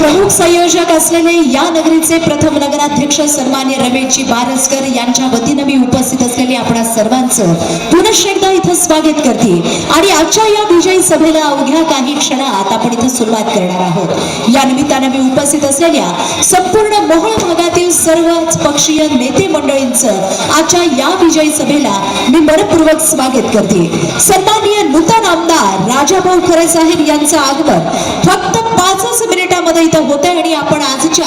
प्रमुख संयोजक असलेले या नगरीचे प्रथम नगराध्यक्ष सन्मान्य रमेशजी बारसकर यांच्या वतीनं मी उपस्थित असलेले आपणा सर्वांचं पुनश एकदा इथं स्वागत करते. आणि आजच्या या विजयी सभेला अवघ्या काही क्षणात आपण इथं सुरुवात करणार आहोत. या निमित्तानं मी उपस्थित असलेल्या संपूर्ण मोहळ भागातील सर्वच पक्षीय नेते मंडळींचं आजच्या या विजयी सभेला मी मनपूर्वक स्वागत करते. सन्माननीय नूतन आमदार राजाभाऊ खरे साहेब यांचं आगमन फक्त पाचच मिनिटामध्ये इथं होत आहे आणि आपण आजच्या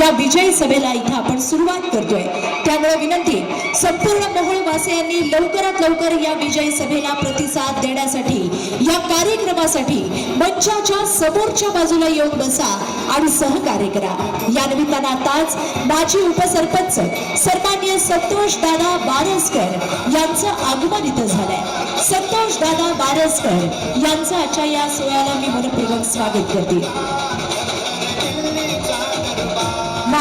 या विजयी सभेला इथं आपण सुरुवात करतोय. त्यामुळे विनंती संपूर्ण मोहोळवासियांनी लवकरात लवकर या विजयी सभेला प्रतिसाद देण्यासाठी या कार्यक्रमासाठी मंचाच्या समोरच्या बाजूला येऊन बसा आणि सहकार्य करा. या निमित्तानं आताच माजी उपसरपंच सन्मान्य संतोष दादा बारसकर यांचं आगमन इथं झालंय. संतोष दादा बारसकर यांचं आजच्या या सोहळ्याला मी मनपूर्वक स्वागत करते.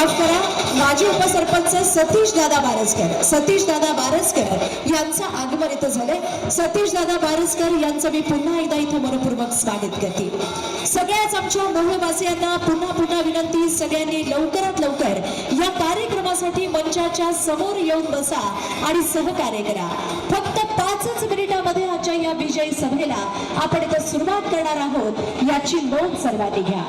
माफ करा. माजी उपसरपंच सतीश दादा बारसकर. सतीश दादा बारसकर यांचं आगमन इथं झालंय. सतीश दादा बारसकर यांचं मी पुन्हा एकदा इथं मनपूर्वक स्वागत करते. सगळ्याच आमच्या मोहवासियांना पुन्हा पुन्हा विनंती. सगळ्यांनी लवकरात लवकर या कार्यक्रमासाठी मंचाच्या समोर येऊन बसा आणि सहकार्य करा. फक्त पाचच मिनिटामध्ये आजच्या या विजयी सभेला आपण इथं सुरुवात करणार आहोत. याची नोंद सर्वांनी घ्या.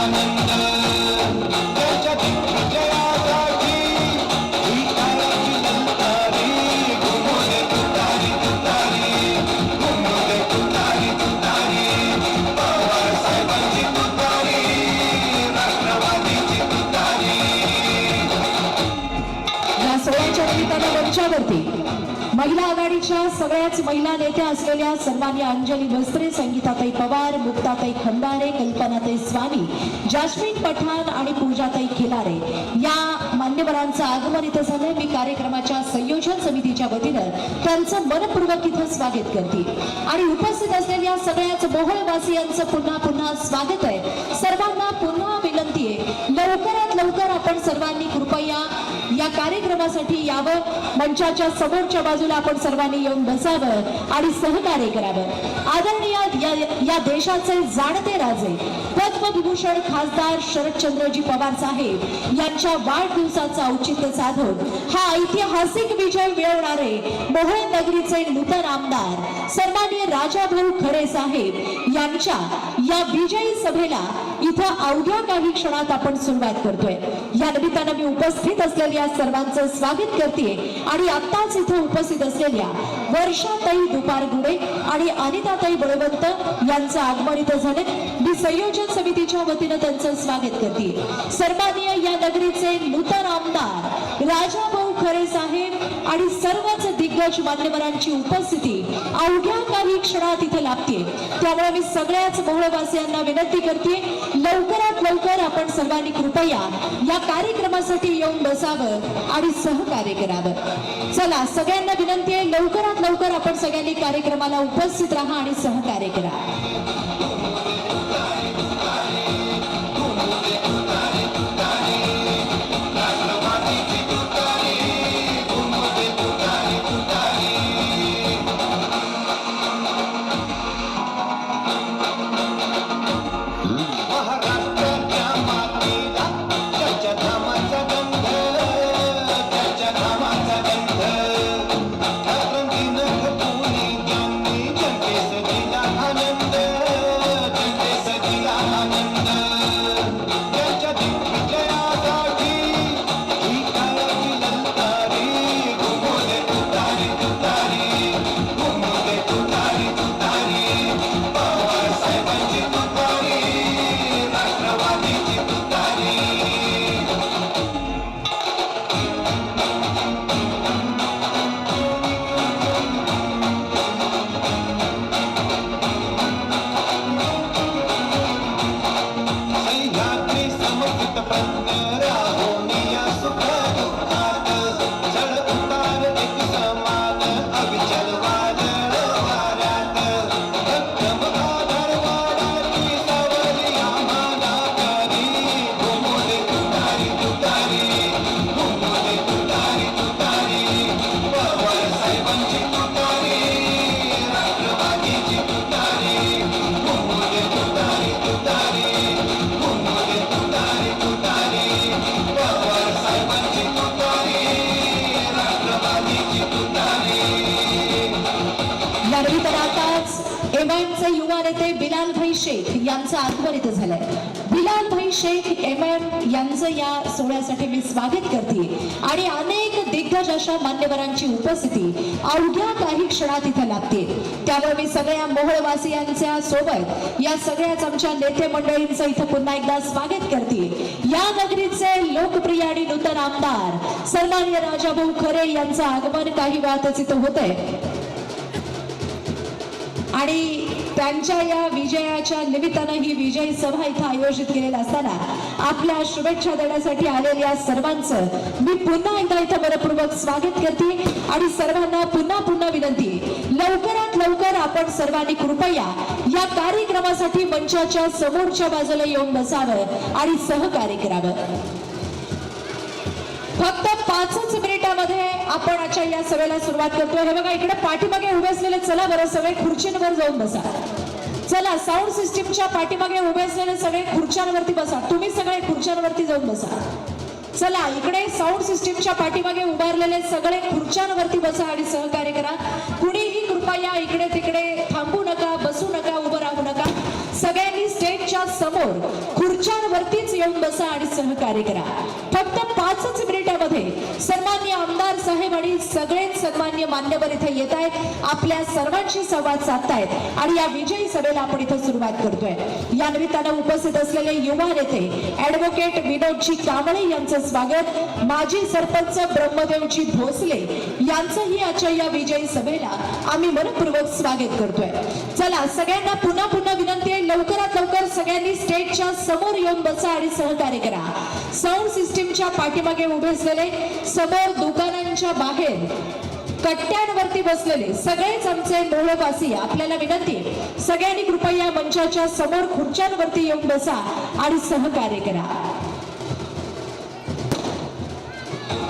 Nana सगळ्याच महिला नेत्या असलेल्या सन्मान्य अंजली भस्त्रे संगीताताई पवार मुक्ताताई खंदारे कल्पनाताई स्वामी जास्मिन पठाण आणि पूजाताई खिलारे. या मान्यवरांचं आगमन इथं झालंय. मी कार्यक्रमाच्या संयोजन समितीच्या वतीनं त्यांचं मनपूर्वक इथं स्वागत करते. आणि उपस्थित असलेल्या सगळ्याच मोहोळवासियांचं पुन्हा पुन्हा स्वागत आहे. सर्वांना पुन्हा विनंती आहे. लवकरात लवकर आपण सर्वांनी कृपया या कार्यक्रमासाठी यावं. मंचाच्या समोरच्या बाजूला आपण सर्वांनी येऊन बसावं आणि सहकार्य करावं. आदरणीय या, या देशाचे जाणते राजे पद्मविभूषण खासदार शरदचंद्रजी पवार साहेब यांच्या वाढदिवसाचं औचित्य साधून हा ऐतिहासिक विजय मिळवणारे मोहोळ नगरीचे नूतन आमदार सन्माननीय राजाभाऊ खरे साहेब यांच्या या विजयी सभेला इथं अवघ्या काही क्षणात आपण सुरुवात करतोय. या निमित्तानं मी उपस्थित असलेल्या सर्वांचं स्वागत करते आणि आत्ताच इथं उपस्थित असलेल्या वर्षाताई दुपार गुडे आणि अनिताताई बळवंत यांचं आगमन इथं झाले. मी संयोजन समितीच्या वतीनं त्यांचं स्वागत करते सन्माननीय या नगरीचे नूतन आमदार राजा खरे साहेब आणि सर्वच दिग्गज मान्यवरांची उपस्थिती अवघ्या काही क्षणात इथे लाभते त्यामुळे मी सगळ्याच मोहळवासियांना विनंती करते लवकरात लवकर आपण सर्वांनी कृपया या कार्यक्रमासाठी येऊन बसावं आणि सहकार्य करावं. चला सगळ्यांना विनंती आहे लवकरात लवकर आपण सगळ्यांनी कार्यक्रमाला उपस्थित राहा आणि सहकार्य करा. इथं झालंय. बिलाल भाई शेख एम एम यांचं या सोहळ्यासाठी मी स्वागत करते. आणि अनेक दिग्गज अशा मान्यवरांची उपस्थिती अवघ्या काही क्षणात इथं लागते. त्यामुळे मी सगळ्या मोहळवासियांच्या सोबत या सगळ्याच आमच्या नेते मंडळींचं इथं पुन्हा एकदा स्वागत करते. या नगरीचे लोकप्रिय आणि नूतन आमदार सन्मान्य राजाभाऊ खरे यांचं आगमन काही वेळातच इथं होत आहे आणि त्यांच्या या विजयाच्या निमित्तानं ही विजयी सभा इथं आयोजित केलेला असताना आपल्या शुभेच्छा देण्यासाठी आलेल्या सर्वांचं मी पुन्हा एकदा इथं मनपूर्वक स्वागत करते आणि सर्वांना पुन्हा पुन्हा विनंती. लवकरात लवकर आपण सर्वांनी कृपया या कार्यक्रमासाठी मंचाच्या समोरच्या बाजूला येऊन बसावं आणि सहकार्य करावं. फक्त पाचच आपण आजच्या या सभेला सुरुवात करतोय. हे बघा इकडे पाठीमागे उभे असलेले चला बरं सगळे खुर्चींवर जाऊन बसा. चला साऊंड सिस्टीमच्या पाठीमागे उभे असलेले सगळे खुर्च्यांवरती बसा. तुम्ही सगळे खुर्च्यांवरती जाऊन बसा. चला इकडे साऊंड सिस्टीमच्या पाठीमागे उभारलेले सगळे खुर्च्यांवरती बसा आणि सहकार्य करा. कुणीही कृपया इकडे तिकडे थांबू नका बसू नका उभं राहू नका. सगळ्यांनी स्टेजच्या समोर खुर्च्यांवरतीच येऊन बसा आणि सहकार्य करा. फक्त पाचच मिनिटामध्ये सन्मान्य आमदार साहेब आणि सगळेच सन्मान्य मान्यवर इथे येत आहेत. आपल्या सर्वांशी संवाद साधतायत आणि या विजयी सभेला आपण इथे सुरुवात करतोय. या निमित्तानं उपस्थित असलेले युवा नेते ऍडव्होकेट विनोदजी कांबळे यांचं स्वागत. माजी सरपंच ब्रह्मदेवजी भोसले यांचंही आजच्या या विजयी सभेला आम्ही मनपूर्वक स्वागत करतोय. चला सगळ्यांना पुन्हा पुन्हा विनंती आहे. लवकरात लवकर सगळ्यांनी स्टेजच्या समोर येऊन बसा आणि सहकार्य करा. साऊंड सिस्टीमच्या पाठीमागे उभे असलेले समोर दुकानांच्या बाहेर कट्ट्यांवरती बसलेले सगळेच आमचे मोहळवासी आपल्याला विनंती सगळ्यांनी कृपया मंचाच्या समोर खुर्च्यांवरती येऊन बसा आणि सहकार्य करा.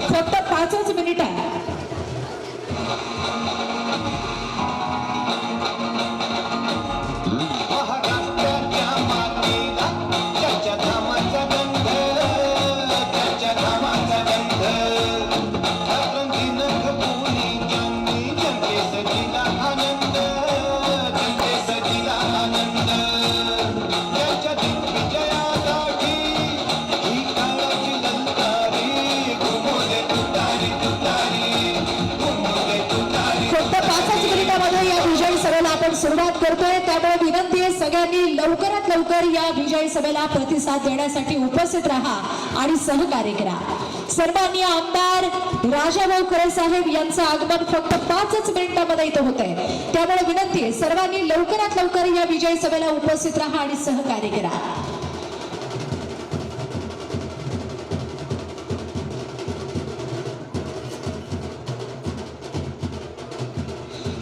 फक्त पाचच मिनिट आहे. लवकर या विजय सभेला प्रतिसाद देण्यासाठी उपस्थित राहा आणि सहकार्य करा. सर्वांनी आमदार राजाभाऊ खरे साहेब यांचं आगमन फक्त पाचच मिनिटामध्ये इथं होत आहे त्यामुळे विनंती आहे सर्वांनी लवकरात लवकर या विजयी सभेला उपस्थित राहा आणि सहकार्य करा.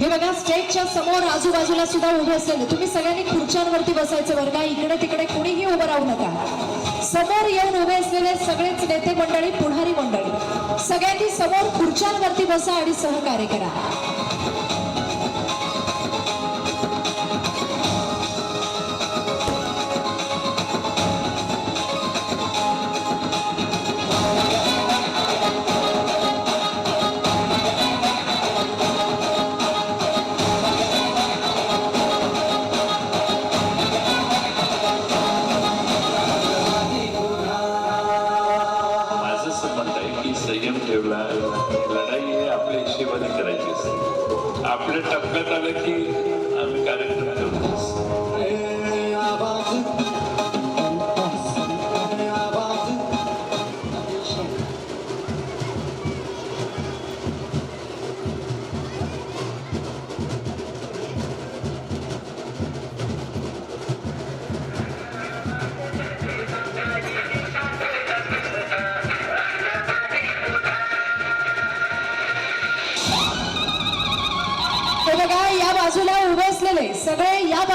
हे बघा स्टेजच्या समोर आजूबाजूला सुद्धा उभे असलेले तुम्ही सगळ्यांनी खुर्च्यांवरती बसायचं बरं का? इकडे तिकडे कुणीही उभं राहू नका. समोर येऊन उभे असलेले सगळेच नेते मंडळी पुढारी मंडळी सगळ्यांनी समोर खुर्च्यांवरती बसा आणि सहकार्य करा.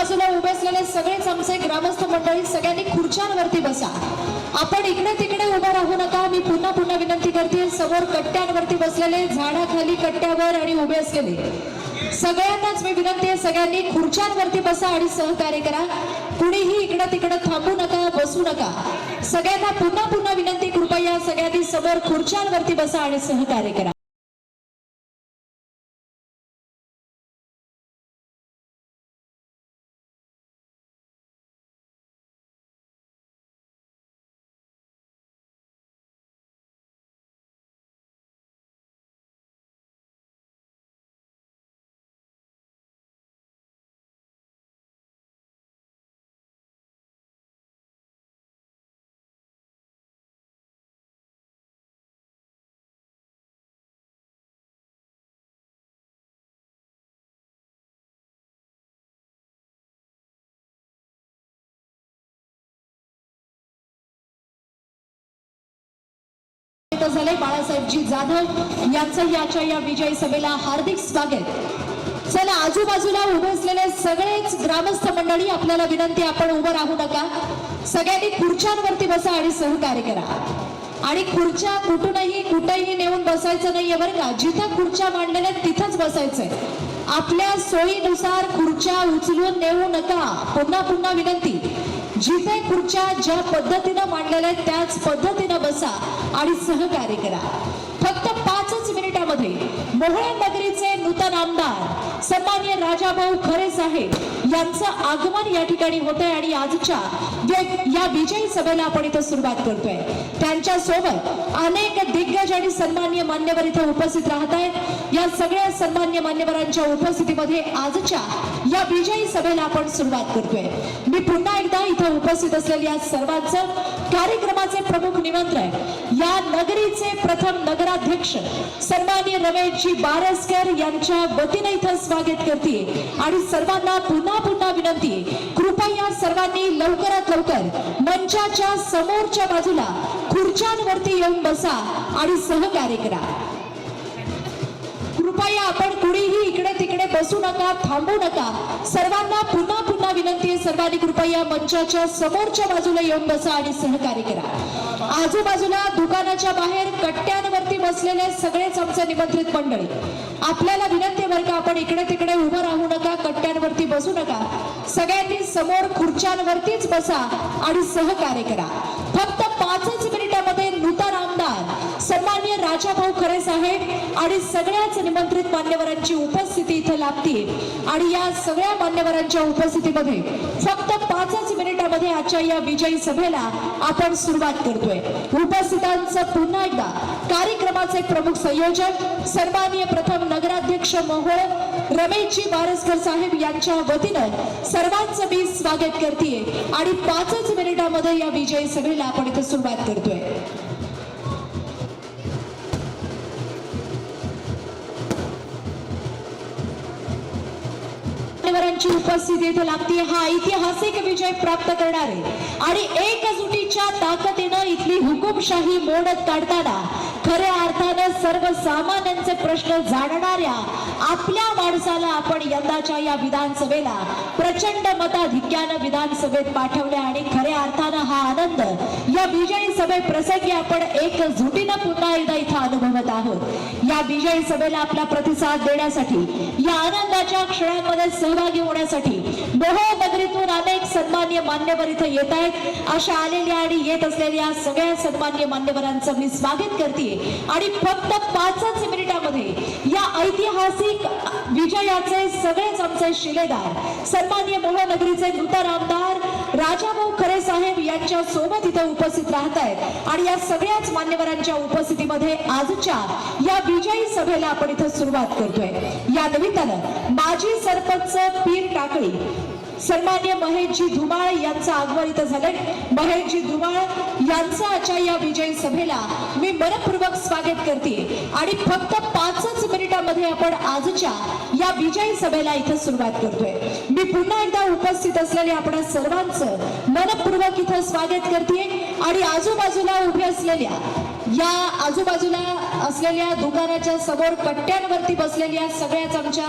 बाजूला उभे असलेले सगळेच आमचे ग्रामस्थ मंडळी सगळ्यांनी खुर्च्यांवरती बसा. आपण इकडे तिकडे उभं राहू नका. मी पुन्हा पुन्हा विनंती करते समोर कट्ट्यांवरती बसलेले झाडाखाली कट्ट्यावर आणि उभे असलेले. सगळ्यांनाच मी विनंती आहे सगळ्यांनी खुर्च्यांवरती बसा आणि सहकार्य करा. कुणीही इकडं तिकडं थांबू नका बसू नका. सगळ्यांना पुन्हा पुन्हा विनंती कृपया सगळ्यांनी समोर खुर्च्यांवरती बसा आणि सहकार्य करा. झाले बाळासाहेबजी जाधव. यांचं याच्या या विजयी सभेला हार्दिक स्वागत. चला आजूबाजूला उभे असलेले सगळेच ग्रामस्थ मंडळी आपल्याला विनंती आपण उभं राहू नका. सगळ्यांनी खुर्च्यांवरती बसा आणि सहकार्य करा. आणि खुर्च्या कुठूनही कुठेही नेऊन बसायचं नाहीये बरं का. जिथं खुर्च्या मांडलेल्या तिथंच बसायचंय. आपल्या सोयीनुसार खुर्च्या उचलून नेऊ नका. पुन्हा पुन्हा विनंती. जिथे खुर्च्या ज्या पद्धतीनं मांडलेल्या आहेत त्याच पद्धतीनं बसा आणि सहकार्य करा. फक्त पाचच मिनिटामध्ये मोहळे नगरीचे नूतन आमदार सन्मान्य राजाभाऊ खरे साहेब यांचं आगमन या ठिकाणी होतंय आणि आजच्या या- विजयी सभेला आपण इथं सुरुवात करतोय. त्यांच्यासोबत अनेक दिग्गज आणि सन्मान्य मान्यवर इथं उपस्थित राहत आहेत या सगळ्या सन्मान्य मान्यवरांच्या उपस्थितीमध्ये आजच्या या विजयी सभेला आपण सुरुवात करतोय. मी पुन्हा एकदा इथं उपस्थित असलेल्या सर्वांचं कार्यक्रमाचे प्रमुख निमंत्रण या नगरीचे प्रथम नगराध्यक्ष सन्मान्य रमेशजी बारसकर यांच्या वतीने इथं स्वागत करते. आणि सर्वांना पुन्हा पुन्हा विनंती कृपया सर्वांनी लवकरात लवकर मंचाच्या समोरच्या बाजूला खुर्च्यांवरती येऊन बसा आणि सहकार्य करा. कृपया आपण कुणीही इकडे तिकडे बसू नका थांबू नका. सर्वांना पुन्हा पुन्हा विनंती आहे सर्वांनी कृपया मंचाच्या समोरच्या बाजूला येऊन बसा आणि सहकार्य करा. आजूबाजूला दुकानाच्या बाहेर कट्ट्यांवरती बसलेले सगळेच आमचे निमंत्रित मंडळी. आपल्याला विनंती आहे बरं का आपण इकडे तिकडे उभं राहू नका कट्ट्यांवरती बसू नका. सगळ्यांनी समोर खुर्च्यांवरतीच बसा आणि सहकार्य करा. फक्त पाचच मिनिट सन्मान्य राजाभाऊ खरे साहेब आणि सगळ्याच निमंत्रित मान्यवरांची उपस्थिती इथं लाभते आणि या सगळ्या मान्यवरांच्या उपस्थितीमध्ये फक्त पाचच मिनिटामध्ये आजच्या या विजयी सभेला आपण सुरुवात करतोय. उपस्थितांचं पुन्हा एकदा कार्यक्रमाचे प्रमुख संयोजक सन्मान्य प्रथम नगराध्यक्ष मोहोळ रमेशजी बारसकर साहेब यांच्या वतीनं सर्वांचं मी स्वागत करते आणि पाचच मिनिटामध्ये या विजयी सभेला आपण इथं सुरुवात करतोय. मान्यवरांची उपस्थिती इथे लागते हा ऐतिहासिक विजय प्राप्त करणारे. आणि एकजुटीच्या ताकदीनं इथली हुकुमशाही मोडत काढताना खऱ्या अर्थानं सर्वसामान्यांचे प्रश्न जाणणाऱ्या आपल्या माणसाला आपण यंदाच्या या विधानसभेला प्रचंड मताधिक्यानं विधानसभेत पाठवले आणि खऱ्या अर्थानं हा आनंद या विजयी सभे प्रसंगी आपण एकजुटीनं पुन्हा एकदा इथं अनुभवत आहोत. या विजयी सभेला आपला प्रतिसाद देण्यासाठी या आनंदाच्या क्षणांमध्ये सहभागी होण्यासाठी मोहोळ नगरीतून अनेक सन्मान्य मान्यवर इथं येत आहेत. अशा आलेल्या आणि येत असलेल्या सगळ्या सन्मान्य मान्यवरांचं मी स्वागत करते. आणि फक्त पाचच मिनिटामध्ये या ऐतिहासिक विजयाचे सगळेच आमचे शिलेदार सन्मान्य मोहनगरीचे नूतन आमदार राजाभाऊ खरे साहेब यांच्या सोबत इथे उपस्थित राहत आहेत. आणि या सगळ्याच मान्यवरांच्या उपस्थितीमध्ये आजच्या या विजयी सभेला आपण इथं सुरुवात करतोय. या निमित्तानं माजी सरपंच पीर टाकळी सन्मान्य महेशजी धुमाळ यांचं आगमन इथं झालंय. महेशजी धुमाळ यांचं आजच्या या विजयी सभेला मी मनपूर्वक स्वागत करते. आणि फक्त पाचच मिनिटामध्ये आपण आजच्या या विजयी सभेला इथं सुरुवात करतोय. मी पुन्हा एकदा उपस्थित असलेल्या आपण सर्वांचं मनपूर्वक इथं स्वागत करते. आणि आजूबाजूला उभे असलेल्या या आजूबाजूला असलेल्या दुकानाच्या समोर कट्ट्यांवरती बसलेल्या सगळ्याच आमच्या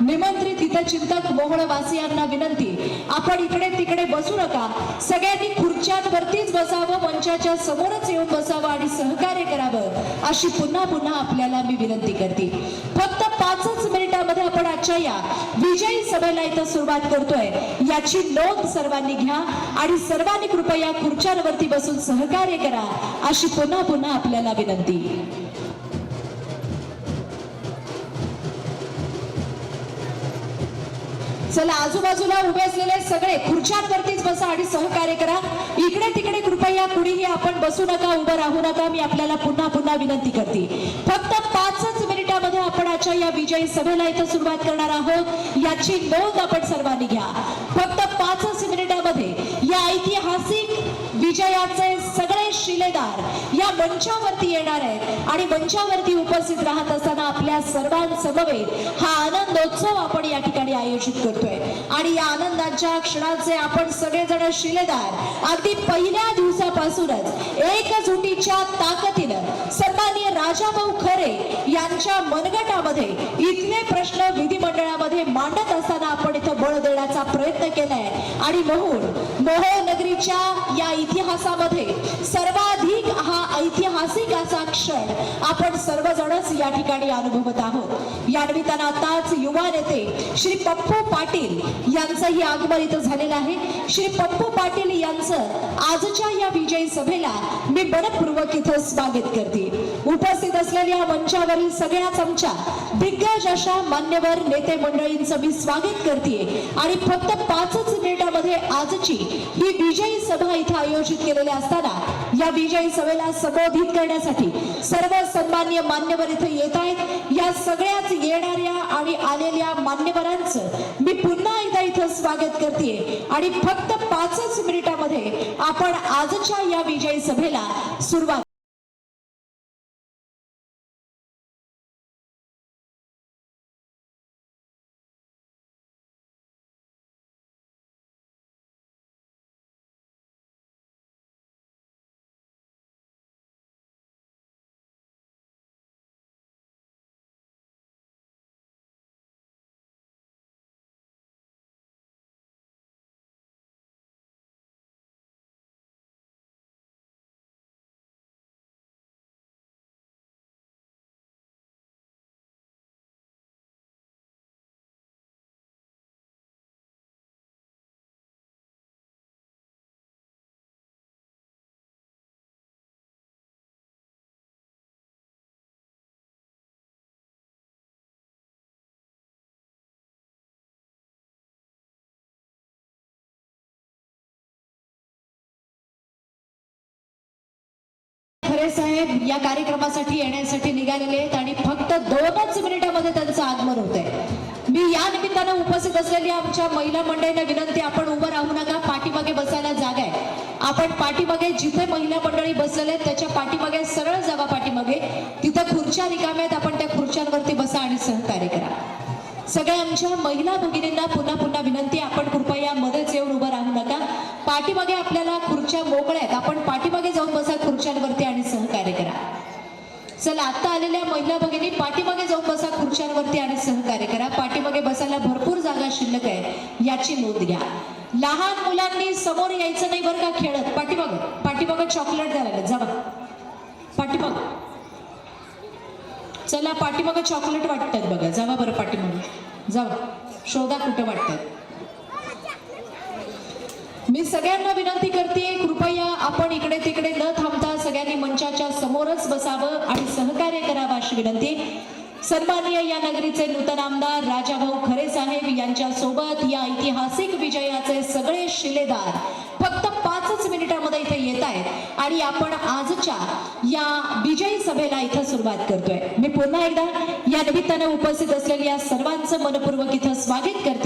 निमंत्रित हितचिंतक मोहळवासियांना विनंती. आपण इकडे तिकडे बसू नका. सगळ्यांनी खुर्च्यांवरतीच बसावं मंचाच्या समोरच येऊन बसावं आणि सहकार्य करावं अशी पुन्हा पुन्हा आपल्याला मी विनंती करते. फक्त पाचच मिनिटामध्ये आपण आजच्या या विजयी सभेला इथं सुरुवात करतोय. याची नोंद सर्वांनी घ्या आणि सर्वांनी कृपया खुर्च्यांवरती बसून सहकार्य करा अशी पुन्हा पुन्हा आपल्याला विनंती. चला आजूबाजूला उभे असलेले सगळे खुर्च्यांवरतीच बसा आणि सहकार्य करा. इकडे तिकडे कृपया कुणीही आपण बसू नका उभं राहू नका. मी आपल्याला पुन्हा पुन्हा विनंती करते. फक्त पाचच मिनिटामध्ये आपण आजच्या या विजयी सभेला इथं सुरुवात करणार आहोत. याची नोंद आपण सर्वांनी घ्या. फक्त पाचच मिनिटामध्ये या ऐतिहासिक विजयाचे सगळे शिलेदार या मंचावरती येणार आहेत आणि मंचावरती उपस्थित राहत असताना आपल्या सर्वांसमवेत हा आनंदोत्सव आपण या ठिकाणी आयोजित करतोय. आणि या आनंदाच्या क्षणाचे आपण सगळेजण शिलेदार. अगदी पहिल्या दिवसापासूनच एकजुटीच्या ताकदीनं सन्माननीय राजाभाऊ खरे यांच्या मनगटामध्ये इथले प्रश्न विधिमंडळामध्ये आपण देण्याचा प्रयत्न केलाय. आणि म्हणून मोहोळ नगरीच्या या इतिहासामध्ये सर्वाधिक हा ऐतिहासिक असा क्षण आपण सर्वजणच या ठिकाणी अनुभवत आहोत. या निमित्तानं आताच युवा नेते श्री पप्पू पाटील यांचंही आगमन इथं झालेलं आहे. श्री पप्पू पाटील यांचं आजच्या या विजयी सभेला मी मनपूर्वक इथं स्वागत करते. उपस्थित असलेल्या मंचावरील सगळ्याच आमच्या दिग्गज अशा मान्यवर नेते मंडळींचं मी स्वागत करते. आणि फक्त पाचच मिनिटामध्ये आजची ही विजयी सभा इथं आयोजित केलेल्या असताना या विजयी सभेला संबोधित करण्यासाठी सर्व सन्मान्य मान्यवर इथे येत आहेत. या सगळ्याच येणाऱ्या आणि आलेल्या मान्यवरांचं मी पुन्हा एकदा इथं स्वागत करते आणि फक्त पाचच मिनिटामध्ये आपण आजच्या या विजयी सभेला सुरुवात खरे साहेब या कार्यक्रमासाठी येण्यासाठी निघालेले आहेत आणि फक्त दोनच मिनिटामध्ये त्यांचं आगमन होत आहे मी या निमित्तानं उपस्थित असलेली आमच्या महिला मंडळींना विनंती आपण उभं राहू नका पाठीमागे बसायला जागा आहे. आपण पाठीमागे जिथे महिला मंडळी बसलेले आहेत त्याच्या पाठीमागे सरळ जागा पाठीमागे. तिथं खुर्च्या रिकाम्या आहेत आपण त्या खुर्च्यांवरती बसा आणि सहकार्य करा. सगळ्या आमच्या महिला भगिनींना पुन्हा पुन्हा विनंती आपण कृपया मध्येच येऊन उभं राहू नका. पाठीमागे आपल्याला खुर्च्या मोकळ्या आहेत. आपण पाठीमागे जाऊन बसा खुर्च्यांवरती आणि सहकार्य करा. चला आता आलेल्या महिला भगिनी पाठीमागे जाऊन बसा खुर्च्यांवरती आणि सहकार्य करा. पाठीमागे बसायला भरपूर जागा शिल्लक आहे. याची नोंद घ्या. लहान मुलांनी समोर यायचं नाही बरं का खेळत? पाठीमाग. पाठीमाग चॉकलेट द्यायला जा पाठीमाग. चला पाठीमाग चॉकलेट वाटतात बघा. जावा बरं पाठीमाग. जावा. शोधा कुठं वाटतात. मी सगळ्यांना विनंती करते कृपया आपण इकडे तिकडे न थांबता सगळ्यांनी मंचाच्या समोरच बसावं आणि सहकार्य करावं अशी विनंती. सन्माननीय या नगरीचे नूतन आमदार राजाभाऊ खरे साहेब यांच्या सोबत या ऐतिहासिक विजयाचे सगळे शिलेदार फक्त पाचच मिनिटांमध्ये इथे येत आहेत आणि आपण आजच्या या विजयी सभेला इथं सुरुवात करतोय. मी पुन्हा एकदा या निमित्तानं उपस्थित असलेल्या सर्वांचं मनपूर्वक इथं स्वागत करते.